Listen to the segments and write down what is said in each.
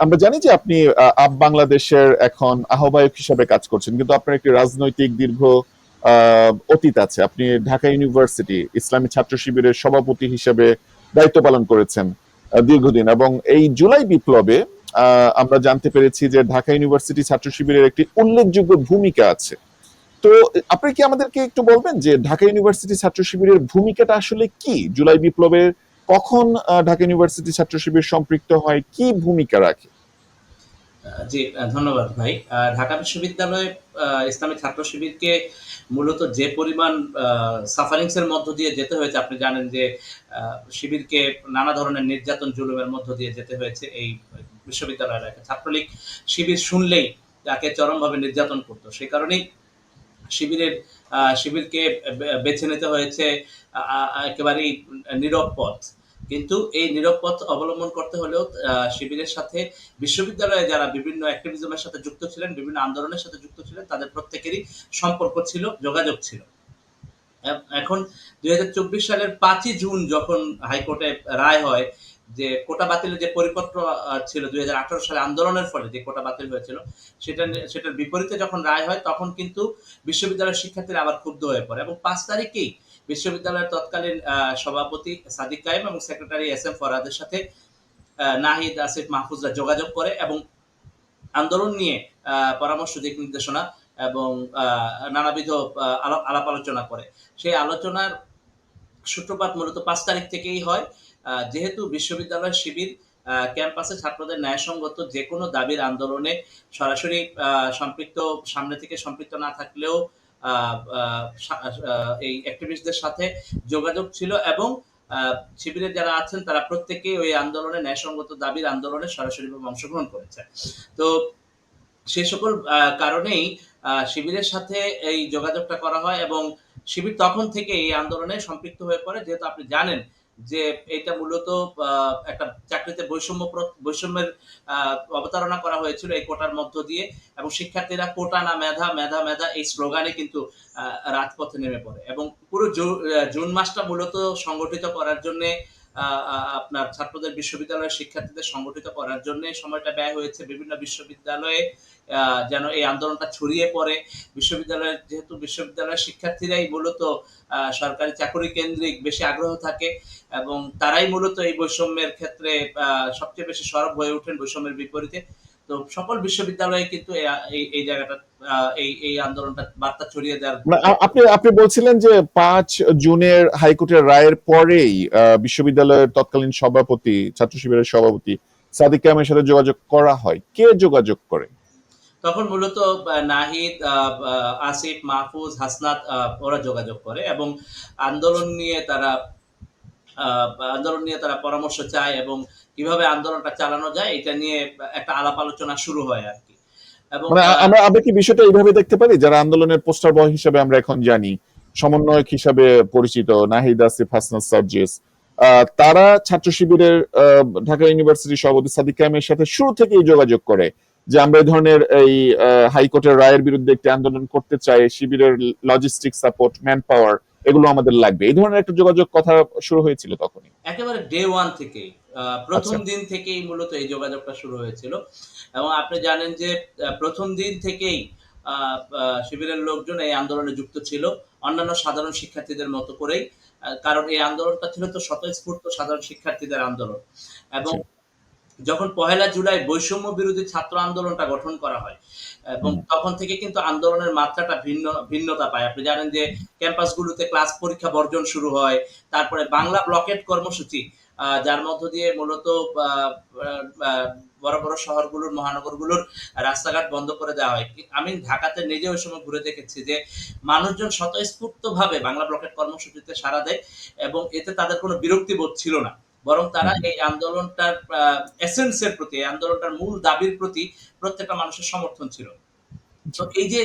আমরা জানি যে আপনি আপ বাংলাদেশের এখন আহ্বায়ক হিসাবে কাজ করছেন, কিন্তু আপনার একটি রাজনৈতিক দীর্ঘ অতীত আছে। আপনি ঢাকা ইউনিভার্সিটি, ইসলামী ছাত্র শিবিরের সভাপতি হিসেবে দায়িত্ব পালন করেছেন দীর্ঘদিন। এবং এই জুলাই বিপ্লবে আমরা জানতে পেরেছি যে ঢাকা ইউনিভার্সিটি ছাত্র শিবিরের একটি উল্লেখযোগ্য ভূমিকা আছে। তো, আপনি কি আমাদেরকে একটু বলবেন যে ঢাকা ইউনিভার্সিটি ছাত্র শিবিরের ভূমিকাটা আসলে কি? জুলাই বিপ্লবের কখন ঢাকা ইউনিভার্সিটি ছাত্র শিবির সম্পৃক্ত হয়? কি ভূমিকা রাখে? জি ধন্যবাদ ভাই। ঢাকা বিশ্ববিদ্যালয়ে ইসলামী ছাত্র শিবিরকে মূলত যে পরিমাণ সাফারিংস এর মধ্য দিয়ে যেতে হয়েছে, আপনি জানেন যে শিবিরকে নানা ধরনের নির্যাতন, জুলুমের মধ্য দিয়ে যেতে হয়েছে এই বিশ্ববিদ্যালয়ের একটা ছাত্রলীগ শিবির শুনলেই তাকে চরমভাবে নির্যাতন করতো। সেই কারণেই শিবিরের শিবিরকে বেছে নিতে হয়েছে একেবারেই নীরব পথ। কিন্তু এই নীরব পথ অবলম্বন করতে হলেও শিবিরের সাথে বিশ্ববিদ্যালয়ে যারা বিভিন্ন অ্যাক্টিভিজমের সাথে যুক্ত ছিলেন, বিভিন্ন আন্দোলনের সাথে যুক্ত ছিলেন, তাদের প্রত্যেকেরই সম্পর্ক ছিল, যোগাযোগ ছিল। এখন দুই হাজার চব্বিশ সালের পাঁচই জুন যখন হাইকোর্টে রায় হয় যে কোটা বাতিলের যে পরিপত্র ছিল দুই হাজার আঠারো সালে আন্দোলনের ফলে যে কোটা বাতিল হয়েছিল, সেটা সেটার বিপরীতে যখন রায় হয়, তখন কিন্তু বিশ্ববিদ্যালয়ের শিক্ষার্থীরা আবার ক্ষুব্ধ হয়ে পড়ে। এবং পাঁচ তারিখেই বিশ্ববিদ্যালয়ের তৎকালীন সভাপতি সাদিক কায়েম এবং সেক্রেটারি এস এম ফরাদের সাথে নাহিদ আসিফ মাহফুজরা যোগাযোগ করে এবং আন্দোলন নিয়ে পরামর্শ, দিক নির্দেশনা এবং নানাবিধ আলাপ আলোচনা করে। সেই আলোচনার সূত্রপাত মূলত পাঁচ তারিখ থেকেই হয়। যেহেতু বিশ্ববিদ্যালয় শিবির ক্যাম্পাসে ছাত্রদের ন্যায়সঙ্গত যে কোনো দাবির আন্দোলনে সরাসরি সম্পৃক্ত, সামনে থেকে সম্পৃক্ত না থাকলেও এই অ্যাক্টিভিস্টদের সাথে যোগাযোগ ছিল এবং আহ, শিবিরের যারা আছেন তারা প্রত্যেকেই ওই আন্দোলনে ন্যায়সঙ্গত দাবির আন্দোলনে সরাসরিভাবে অংশগ্রহণ করেছে তো সে সকল কারণেই শিবিরের সাথে এই যোগাযোগটা করা হয় এবং শিবির তখন থেকে এই আন্দোলনে সম্পৃক্ত হয়ে পড়ে। যেহেতু আপনি জানেন যে এটা মূলত একটা চাকরিতে বৈষম্য বৈষম্যের অবতারণা করা হয়েছিল এই কোটার মধ্য দিয়ে এবং শিক্ষার্থীরা কোটা না মেধা মেধা মেধা এই স্লোগানে কিন্তু রাজপথে নেমে পড়ে এবং পুরো জুন মাসটা মূলত সংগঠিত করার জন্য আপনার ছাত্রদের বিশ্ববিদ্যালয়ের শিক্ষার্থীদের সংগঠিত করার জন্য সময়টা ব্যয় হয়েছে বিভিন্ন বিশ্ববিদ্যালয়ে যেন এই আন্দোলনটা ছড়িয়ে পড়ে। বিশ্ববিদ্যালয়ের যেহেতু বিশ্ববিদ্যালয়ের শিক্ষার্থীরাই মূলত সরকারি চাকরি কেন্দ্রিক বেশি আগ্রহ থাকে এবং তারাই মূলত এই বৈষম্যের ক্ষেত্রে সবচেয়ে বেশি সরব হয়ে ওঠেন বৈষম্যের বিপরীতে। তো সকল বিশ্ববিদ্যালয়ে কিন্তু এই- জায়গাটা এই এই আন্দোলনটা বার্তা ছড়িয়ে দেওয়ার আপনি আপনি বলছিলেন যে পাঁচ জুনের হাইকোর্টের রায়ের পরেই বিশ্ববিদ্যালয়ের তৎকালীন সভাপতি ছাত্র শিবিরের সভাপতি সাদিক কামের সাথে যোগাযোগ করা হয়। কে যোগাযোগ করে? তখন মূলত নাহিদ আসিফ মাহফুজ হাসনাত আহ, ওরা যোগাযোগ করে এবং আন্দোলন নিয়ে তারা আন্দোলন নিয়ে তারা পরামর্শ চায় এবং কীভাবে আন্দোলনটা চালানো যায় এটা নিয়ে একটা আলাপ আলোচনা শুরু হয় আর কি। এবং মানে আমরা আমরা কি বিষয়টা এইভাবে দেখতে পারি? যারা আন্দোলনের পোস্টার বয় হিসেবে আমরা এখন জানি সমন্বয়ক হিসাবে পরিচিত নাহিদ আসিফ হাসনাত সার্জিস তারা ছাত্র শিবিরের ঢাকা ইউনিভার্সিটির সভাপতি সাদিক কায়েমের সাথে শুরু থেকেই যোগাযোগ করে যে আমরা এই ধরনের এই হাইকোর্টের রায়ের বিরুদ্ধে একটি আন্দোলন করতে চাই শিবিরের লজিস্টিক সাপোর্ট ম্যান পাওয়ার এগুলো আমাদের লাগবে। এই ধরনের একটা যোগাযোগ কথা শুরু হয়েছিল তখনই। একেবারে ডে ওয়ান আহ, প্রথম আচ্ছা। দিন থেকেই মূলত এই যোগাযোগটা শুরু হয়েছিল। এবং আপনি জানেন যে প্রথম দিন থেকেই শিবিরের লোকজন এই আন্দোলনে যুক্ত ছিল অন্যান্য সাধারণ শিক্ষার্থীদের মতো করেই। কারণ এই আন্দোলনটা ছিল তো স্বতঃস্ফূর্ত সাধারণ শিক্ষার্থীদের আন্দোলন। এবং যখন পহেলা জুলাই বৈষম্য বিরোধী ছাত্র আন্দোলনটা গঠন করা হয় এবং তখন থেকে কিন্তু আন্দোলনের মাত্রাটা ভিন্ন ভিন্নতা পায়। আপনি জানেন যে ক্যাম্পাসগুলোতে ক্লাস পরীক্ষা বর্জন শুরু হয় তারপরে বাংলা ব্লকেট কর্মসূচি যার মধ্য দিয়ে মূলত বড় বড় শহরগুলোর মহানগরগুলোর রাস্তাঘাট বন্ধ করে দেওয়া হয়। আমি ঢাকাতে নিজে ওই সময় ঘুরে দেখেছি যে মানুষজন স্বতঃস্ফূর্ত ভাবে বাংলা ব্লকেট কর্মসূচিতে সাড়া দেয় এবং এতে তাদের কোনো বিরক্তি বোধ ছিল না। বরং তারা এই আন্দোলনটার এসেন্সের প্রতি এই আন্দোলনটার মূল দাবির প্রতি প্রত্যেকটা মানুষের সমর্থন ছিল। তো এই যে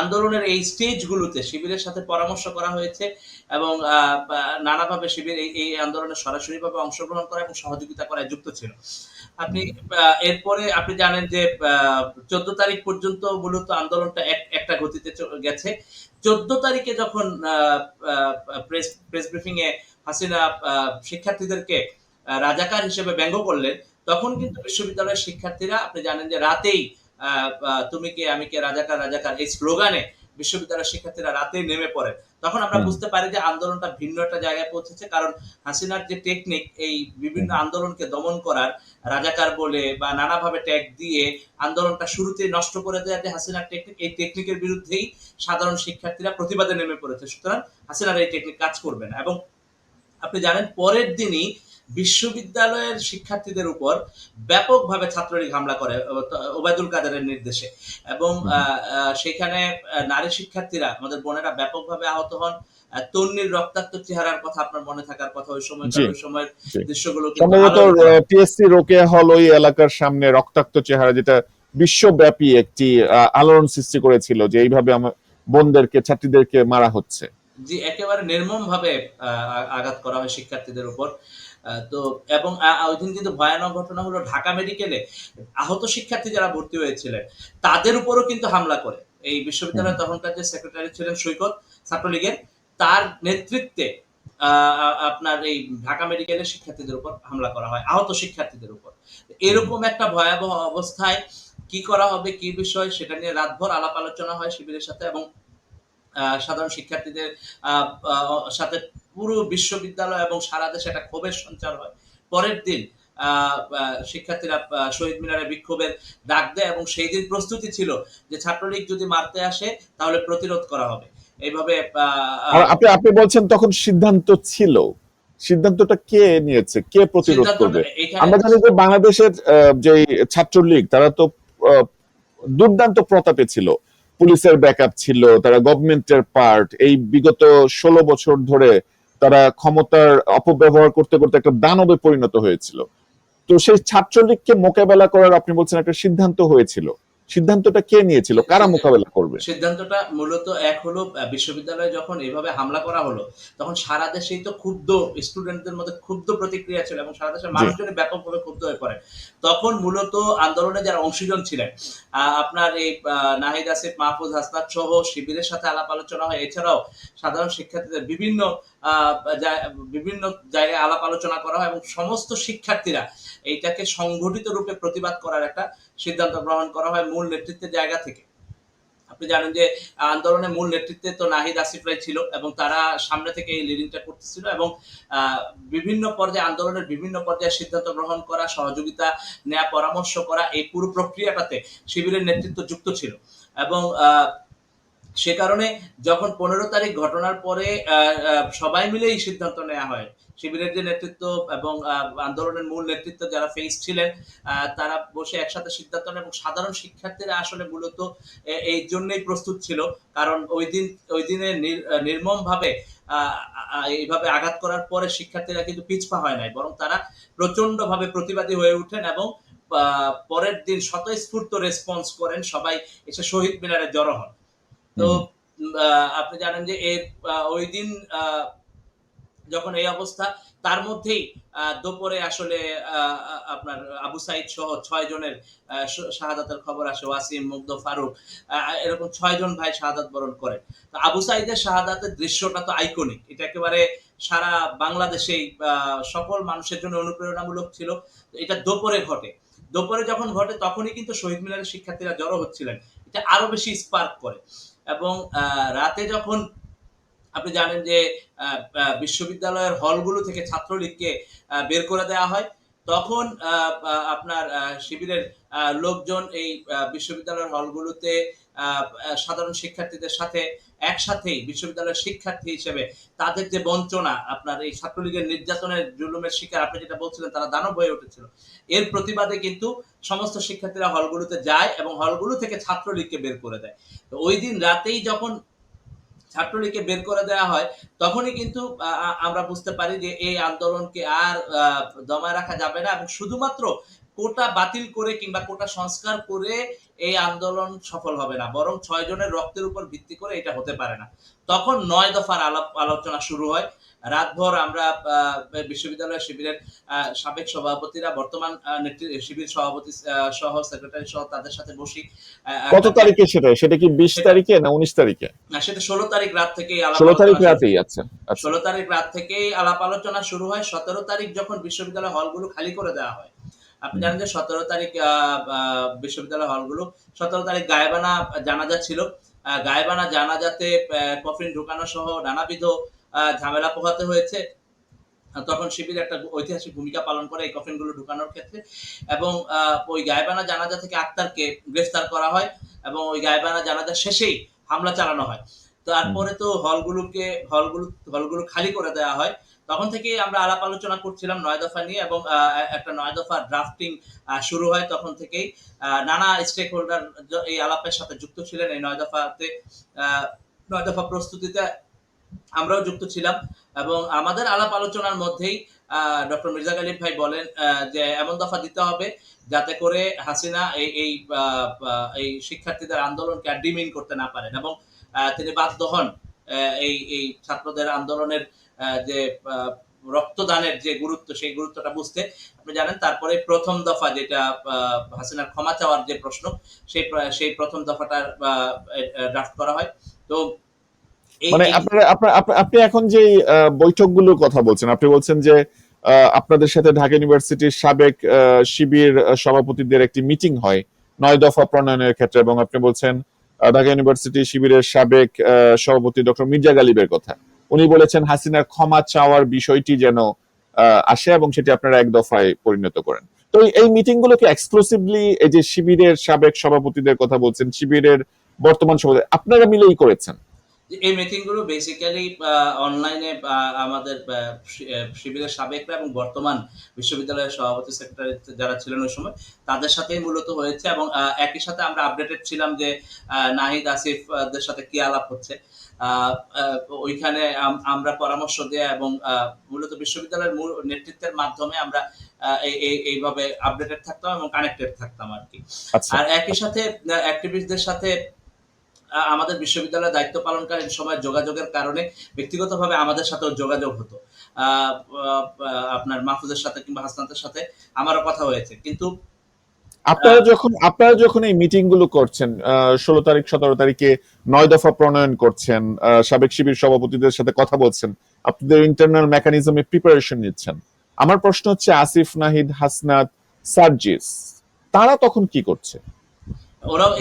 আন্দোলনের এই স্টেজগুলোতে শিবিরের সাথে পরামর্শ করা হয়েছে এবং নানাভাবে শিবির এই এই আন্দোলনে সরাসরিভাবে অংশগ্রহণ করা এবং সহযোগিতা করায় যুক্ত ছিল। আপনি এরপরে আপনি জানেন যে চোদ্দ তারিখ পর্যন্ত মূলত আন্দোলনটা এক একটা গতিতে গেছে। চোদ্দ তারিখে যখন প্রেস প্রেস ব্রিফিং এ হাসিনা আহ, শিক্ষার্থীদেরকে রাজাকার হিসেবে ব্যঙ্গ করলেন তখন কিন্তু বিশ্ববিদ্যালয়ের শিক্ষার্থীরা আপনি জানেন যে রাতেই তুমি কে আমি কে রাজাকার রাজাকার এই স্লোগানে বিশ্ববিদ্যালয়ের শিক্ষার্থীরা রাতেই নেমে পড়ে তখন আমরা বুঝতে পারি যে আন্দোলনটা ভিন্ন একটা জায়গায় পৌঁছেছে কারণ হাসিনার যে টেকনিক এই বিভিন্ন আন্দোলনকে দমন করার রাজাকার বলে বা নানাভাবে ট্যাগ দিয়ে আন্দোলনটা শুরুতেই নষ্ট করে দেওয়া যে হাসিনার টেকনিক এই টেকনিকের বিরুদ্ধেই সাধারণ শিক্ষার্থীরা প্রতিবাদে নেমে পড়েছে। সুতরাং হাসিনার এই টেকনিক কাজ করবে না। এবং আপনি জানেন পরের দিনই বিশ্ববিদ্যালয়ের শিক্ষার্থীদের উপর ব্যাপকভাবে ছাত্রলীগ হামলা করে ওবায়দুল কাদেরের নির্দেশে। এবং সেখানে নারী শিক্ষার্থীরা আমাদের বোনেরা ব্যাপকভাবে আহত হন। তন্নির রক্তাক্ত চেহারার কথা আপনার মনে থাকার কথা ওই সময় ওই সময়ের দৃশ্যগুলো সম্ভবত পিএসসি রোকেয়া হল ওই এলাকার সামনে রক্তাক্ত চেহারা যেটা বিশ্বব্যাপী একটি আলোড়ন সৃষ্টি করেছিল যে এইভাবে আমার বোনদেরকে ছাত্রীদেরকে মারা হচ্ছে। জি একেবারে নির্মম ভাবে আঘাত করা হয় শিক্ষার্থীদের উপর। তো এবং ওই দিন কিন্তু ভয়ানক ঘটনা হলো ঢাকা মেডিকেলে আহত শিক্ষার্থী যারা ভর্তি হয়েছিলেন তাদের উপরও কিন্তু হামলা করে। এই বিশ্ববিদ্যালয়ের তখনকার যে সেক্রেটারি ছিলেন সৈকত ছাত্রলীগের তার নেতৃত্বে আপনার এই ঢাকা মেডিকেলের শিক্ষার্থীদের উপর হামলা করা হয় আহত শিক্ষার্থীদের উপর। এরকম একটা ভয়াবহ অবস্থায় কি করা হবে কি বিষয় সেটা নিয়ে রাতভর আলাপ আলোচনা হয় শিবিরের সাথে এবং আহ, সাধারণ শিক্ষার্থীদের সাথে পুরো বিশ্ববিদ্যালয় এবং সারা দেশে একটা ক্ষোভের সঞ্চার হয়। পরের দিন শিক্ষার্থীরা শহীদ মিনারে বিক্ষোভের ডাক দেয় এবং সেই দিন প্রস্তুতি ছিল যে ছাত্রলীগ যদি মারতে আসে তাহলে প্রতিরোধ করা হবে। এইভাবে আপনি আপনি বলছেন তখন সিদ্ধান্ত ছিল। সিদ্ধান্তটা কে নিয়েছে? কে প্রতিরোধ করবে? আমরা জানি যে বাংলাদেশের যে ছাত্রলীগ তারা তো দুর্দান্ত প্রতাপে ছিল। পুলিশের ব্যাকআপ ছিল তারা গভর্নমেন্টের পার্ট এই বিগত ষোলো বছর ধরে তারা ক্ষমতার অপব্যবহার করতে করতে একটা দানবে পরিণত হয়েছিল। তো সেই ছাত্রলীগকে মোকাবেলা করার আপনি বলছেন একটা সিদ্ধান্ত হয়েছিল। সিদ্ধান্তটা কে নিয়েছিল? কারা মোকাবেলা করবে? সিদ্ধান্তটা মূলত এক হলো বিশ্ববিদ্যালয়ে যখন এইভাবে হামলা করা হলো তখন সারা দেশেই তো ক্ষুব্ধ স্টুডেন্টদের মধ্যে ক্ষুব্ধ প্রতিক্রিয়া ছিল এবং সারা দেশের মানুষজনই ব্যাপকভাবে ক্ষুব্ধ হয়ে পড়ে। তখন মূলত আন্দোলনে যারা অংশীজন ছিলেন আহ, আপনার এই নাহিদ আসিফ মাহফুজ হাসনাত সহ শিবিরের সাথে আলাপ আলোচনা হয়। এছাড়াও সাধারণ শিক্ষার্থীদের বিভিন্ন আহ, বিভিন্ন জায়গায় আলাপ আলোচনা করা হয় এবং সমস্ত শিক্ষার্থীরা এইটাকে সংগঠিত রূপে প্রতিবাদ করার একটা সিদ্ধান্ত গ্রহণ করা হয় মূল নেতৃত্বের জায়গা থেকে। আপনি জানেন যে আন্দোলনের মূল নেতৃত্বে তো নাহিদ আসিফ রায় ছিল এবং তারা সামনে থেকে এই লিডিংটা করতেছিল এবং বিভিন্ন পর্যায়ে, আন্দোলনের বিভিন্ন পর্যায়ে সিদ্ধান্ত গ্রহণ করা, সহযোগিতা নেওয়া পরামর্শ করা এই পুরো প্রক্রিয়াটাতে শিবিরের নেতৃত্ব যুক্ত ছিল। এবং সে কারণে যখন পনেরো তারিখ ঘটনার পরে সবাই মিলে এই সিদ্ধান্ত নেওয়া হয়। শিবিরের যে নেতৃত্ব এবং আন্দোলনের মূল নেতৃত্ব যারা ফেস ছিলেন তারা বসে একসাথে সিদ্ধান্ত নেন এবং সাধারণ শিক্ষার্থীরা আসলে মূলত এই জন্যই প্রস্তুত ছিল। কারণ ওই দিন, ওই দিনে নির্মম ভাবে এইভাবে আঘাত করার পরে শিক্ষার্থীরা কিন্তু পিছপা হয় নাই। বরং তারা প্রচণ্ড ভাবে প্রতিবাদী হয়ে ওঠেন এবং পরের দিন স্বতঃস্ফূর্ত রেসপন্স করেন। সবাই এসে শহীদ মিনারে জড়ো হন। তো আহ, আপনি জানেন যে এর ওই দিন যখন এই অবস্থা তার মধ্যেই দুপুরে আসলে আপনার আবু সাইদ সহ ছয় জনের শাহাদাতের খবর আসে ওয়াসিম মুগ্ধ ফারুক এরকম ছয় জন ভাই শাহাদাত বরণ করে। তো আবু সাইদের শাহাদাতের দৃশ্যটা তো আইকনিক এটা একেবারে সারা বাংলাদেশেই আহ, সকল মানুষের জন্য অনুপ্রেরণামূলক ছিল। এটা দুপুরে ঘটে। দুপুরে যখন ঘটে তখনই কিন্তু শহীদ মিনারের শিক্ষার্থীরা জড়ো হচ্ছিলেন। এটা আরও বেশি স্পার্ক করে। এবং রাতে যখন আপনি জানেন যে বিশ্ববিদ্যালয়ের হলগুলো থেকে ছাত্রলীগকে বের করে দেওয়া হয় তখন আপনার শিবিরের লোকজন এই বিশ্ববিদ্যালয়ের হলগুলোতে সাধারণ শিক্ষার্থীদের সাথে একসাথেই, বিশ্ববিদ্যালয়ের শিক্ষার্থী হিসেবে তাদের যে বঞ্চনা, আপনার এই ছাত্রলীগের নির্যাতনের জুলুমের শিকার, আপনি যেটা বলছিলেন, তারা দানব হয়ে উঠেছিল। এর প্রতিবাদে কিন্তু সমস্ত শিক্ষার্থীরা হলগুলোতে যায় এবং হলগুলো থেকে ছাত্রলীগকে বের করে দেয়। তো ওই দিন রাতেই যখন ছাত্রলীগকে বের করে দেওয়া হয়, তখনই কিন্তু আমরা বুঝতে পারি যে এই আন্দোলনকে আর দমায় রাখা যাবে না। এবং শুধুমাত্র কোটা বাতিল করে কিংবা কোটা সংস্কার করে এই আন্দোলন সফল হবে না। বরং ছয় জনের রক্তের উপর ভিত্তি করে এটা হতে পারে না। তখন নয় দফার আলাপ আলোচনা শুরু হয়। রাতভর আমরা বিশ্ববিদ্যালয় শিবিরের সাবেক সভাপতিরা বর্তমান শিবির সভাপতি সহ সেক্রেটারি সহ তাদের সাথে বসি কত তারিখে সেটা? সেটা কি বিশ তারিখে না উনিশ তারিখে? না, সেটা ষোলো তারিখ রাত থেকে ষোলো তারিখ রাতেই আচ্ছা আচ্ছা। ষোলো তারিখ রাত থেকেই আলাপ আলোচনা শুরু হয়। সতেরো তারিখ যখন বিশ্ববিদ্যালয় হলগুলো খালি করে দেওয়া হয় আপনি জানেন যে ১৭ তারিখ বিশ্ববিদ্যালয় হলগুলো ১৭ তারিখ গায়েবানা জানাজা ছিল। গায়েবানা জানাজাতে কফিন ঢুকানো সহ নানাবিধ ঝামেলা পোহাতে হয়েছে। তখন শিবির একটা ঐতিহাসিক ভূমিকা পালন করে এই কফিনগুলো ঢুকানোর ক্ষেত্রে এবং ওই গায়েবানা জানাজা থেকে আক্তারকে গ্রেফতার করা হয় এবং ওই গায়েবানা জানাজা শেষেই হামলা চালানো হয়। তারপরে তো হলগুলোকে, হলগুলো হলগুলো খালি করে দেওয়া হয়। তখন থেকেই আমরা আলাপ আলোচনা করছিলাম নয় দফা নিয়ে এবং একটা নয় দফা ড্রাফটিং শুরু হয় তখন থেকেই। নানা স্টেক হোল্ডার এই আলাপের সাথে যুক্ত ছিলেন এই নয় দফাতে ৯ দফা প্রস্তুতিতে আমরাও যুক্ত ছিলাম এবং আমাদের আলাপ আলোচনার মধ্যেই ডক্টর মির্জা গালিব ভাই বলেন যে এমন দফা দিতে হবে যাতে করে হাসিনা এই এই এই শিক্ষার্থীদের আন্দোলনকে আর ডিমিন করতে না পারেন এবং তিনি বাধ্য হন এই এই ছাত্রদের আন্দোলনের যে রক্তদানের যে গুরুত্ব সেই গুরুত্বটা বুঝতে। আপনি জানেন তারপরে ১ম দফা যেটা হাসিনার ক্ষমা চাওয়ার যে প্রশ্ন সেই সেই ১ম দফাটার আ এ ড্রাফট করা হয়। তো মানে আপনারা আপনা এখন যেই আ বৈঠকগুলোর কথা বলছেন, আপনি বলছেন যে আপনাদের সাথে ঢাকা ইউনিভার্সিটির সাবেক শিবির সভাপতিদের একটি মিটিং হয় ৯ দফা প্রণয়নের ক্ষেত্রে এবং আপনি বলছেন ঢাকা ইউনিভার্সিটি শিবিরের সাবেক সভাপতি ডক্টর মির্জা গালিবের কথা। উনি বলেছেন হাসিনার ক্ষমা চাওয়ার বিষয়টি যেন আসে এবং সেটি আপনারা এক দফায় পরিণত করেন। তো এই মিটিংগুলো কি এক্সক্লুসিভলি এই যে শিবিরের সাবেক সভাপতিদের কথা বলছেন, শিবিরের বর্তমান সভাপতি আপনারা মিলেই করেছেন? এই মিটিংগুলো বেসিক্যালি অনলাইনে আমাদের শিবিরের সাবেকরা এবং বর্তমান বিশ্ববিদ্যালয়ের সভাপতি সেক্রেটারি যারা ছিলেন ওই সময় তাদের সাথেই মূলত হয়েছে এবং একই সাথে আমরা আপডেটেড ছিলাম যে নাহিদ আসিফ আ দের সাথে কি আলাপ হচ্ছে। ওইখানে আমরা পরামর্শ দেয়া এবং মূলত বিশ্ববিদ্যালয়ের মূল নেতৃত্বের মাধ্যমে আমরা এইভাবে আপডেটেড থাকতাম এবং কানেক্টেড থাকতাম আর কি আর একই সাথে অ্যাক্টিভিস্টদের সাথে আমাদের বিশ্ববিদ্যালয়ে দায়িত্ব পালনকালীন সময়ে যোগাযোগের কারণে ব্যক্তিগতভাবে আমাদের সাথেও যোগাযোগ হতো। আপনার মাহফুজের সাথে কিংবা হাসনাতের সাথে আমারও কথা হয়েছে। কিন্তু আপনারা যখন আপনারা যখন এই মিটিংগুলো করছেন ১৬ তারিখ ১৭ তারিখে নয় দফা প্রণয়ন করছেন, সাবেক শিবির সভাপতিদের সাথে কথা বলছেন, আপনাদের ইন্টারনাল মেকানিজম প্রিপারেশন নিচ্ছেন। আমার প্রশ্ন হচ্ছে আসিফ, নাহিদ, হাসনাত, সার্জিস তারা তখন কি করছে? ওরাও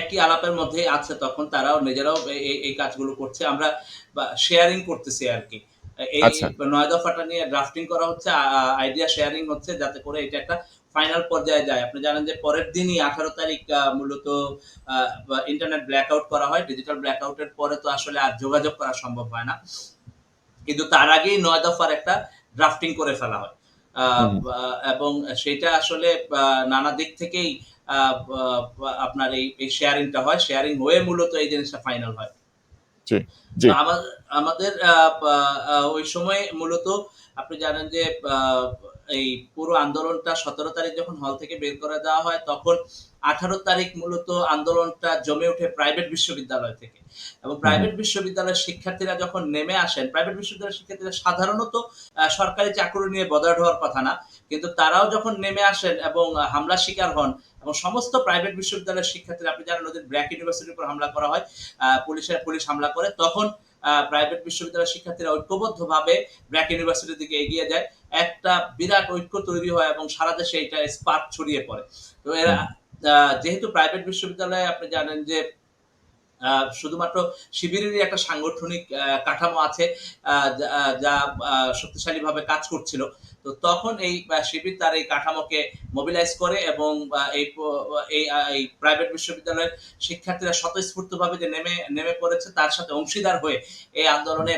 একই আলাপের মধ্যে আছে তখন তারাও নিজেরাও এই এই কাজগুলো করছে। আমরা শেয়ারিং করতেছি আরকি। এই আচ্ছা। ৯ দফাটা নিয়ে ড্রাফটিং করা হচ্ছে, আইডিয়া শেয়ারিং হচ্ছে যাতে করে এটা একটা ফাইনাল পর্যায়ে যায়। আপনি জানেন যে পরের দিনই ১৮ তারিখ মূলত ইন্টারনেট ব্ল্যাক আউট করা হয়। ডিজিটাল ব্ল্যাক আউট পরে তো আসলে আর যোগাযোগ করা সম্ভব হয় না। কিন্তু তার আগেই নয় দফার একটা ড্রাফটিং করে ফেলা হয়। এবং সেটা আসলে নানা দিক থেকেই আপনার এই এই শেয়ারিংটা হয়। শেয়ারিং হয়ে মূলত এই জিনিসটা ফাইনাল হয়। আমাদের ওই সময় মূলত আপনি জানেন যে এই পুরো আন্দোলনটা ১৭ তারিখ যখন হল থেকে বের করে দেওয়া হয় তখন ১৮ তারিখ মূলত আন্দোলনটা জমে ওঠে প্রাইভেট বিশ্ববিদ্যালয় থেকে। এবং প্রাইভেট বিশ্ববিদ্যালয়ের শিক্ষার্থীরা যখন নেমে আসেন, প্রাইভেট বিশ্ববিদ্যালয়ের শিক্ষার্থীরা সাধারণত সরকারি চাকুরি নিয়ে বদার্ড হওয়ার কথা না। কিন্তু তারাও যখন নেমে আসেন এবং হামলার শিকার হন এবং সমস্ত প্রাইভেট বিশ্ববিদ্যালয়ের শিক্ষার্থীরা, আপনি জানেন ওদের ব্র্যাক ইউনিভার্সিটির উপর হামলা করা হয়। পুলিশের, পুলিশ হামলা করে, তখন প্রাইভেট বিশ্ববিদ্যালয়ের শিক্ষার্থীরা ঐক্যবদ্ধভাবে ব্র্যাক ইউনিভার্সিটির দিকে এগিয়ে যায়। একটা বিরাট ঐক্য তৈরি হয় এবং সারা দেশে এটা স্পার্ক ছড়িয়ে পড়ে। তো এরা। যেহেতু প্রাইভেট বিশ্ববিদ্যালয়ে আপনি জানেন যে শুধুমাত্র শিবিরেরই একটা সাংগঠনিক কাঠামো আছে যা শক্তিশালীভাবে কাজ করছিল। তো তখন এই শিবির তার এই কাঠামোকে মোবিলাইজ করে এবং এই এই প্রাইভেট বিশ্ববিদ্যালয়ের শিক্ষার্থীরা স্বতঃস্ফূর্তভাবে যে নেমে নেমে পড়েছে, তার সাথে অংশীদার হয়ে এই আন্দোলনে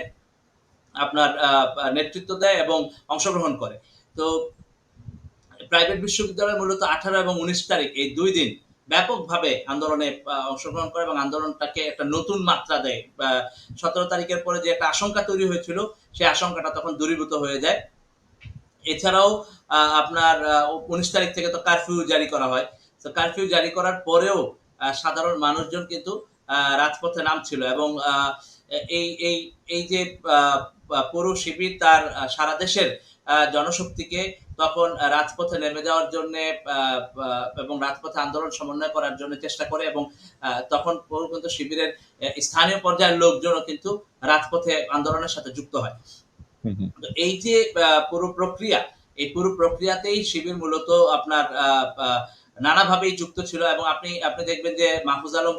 আপনার নেতৃত্ব দেয় এবং অংশগ্রহণ করে। তো প্রাইভেট বিশ্ববিদ্যালয় মূলত ১৮ এবং ১৯ তারিখ, এই দুই দিন ব্যাপকভাবে আন্দোলনে অংশগ্রহণ করে এবং আন্দোলনটাকে একটা নতুন মাত্রা দেয়। ১৭ তারিখের পরে যে একটা আশঙ্কা তৈরি হয়েছিল, সেই আশঙ্কাটা তখন দূরীভূত হয়ে যায়। এছাড়াও আপনার উনিশ তারিখ থেকে তো কারফিউ জারি করা হয়। তো কারফিউ জারি করার পরেও সাধারণ মানুষজন কিন্তু রাজপথে নামছিল এবং এই এই এই যে আ শিবির তার সারা দেশের জনশক্তিকে তখন রাজপথে নেমে যাওয়ার জন্যে এবং রাজপথে আন্দোলন সমন্বয় করার জন্য চেষ্টা করে এবং তখন পুরো কিন্তু শিবিরের স্থানীয় পর্যায়ের লোকজনও কিন্তু রাজপথে আন্দোলনের সাথে যুক্ত হয়। এই যে পুরো প্রক্রিয়া, এই পুরো প্রক্রিয়াতেই শিবির মূলত আপনার নানাভাবেই যুক্ত ছিল এবং আপনি আপনি দেখবেন যে মাহফুজ আলম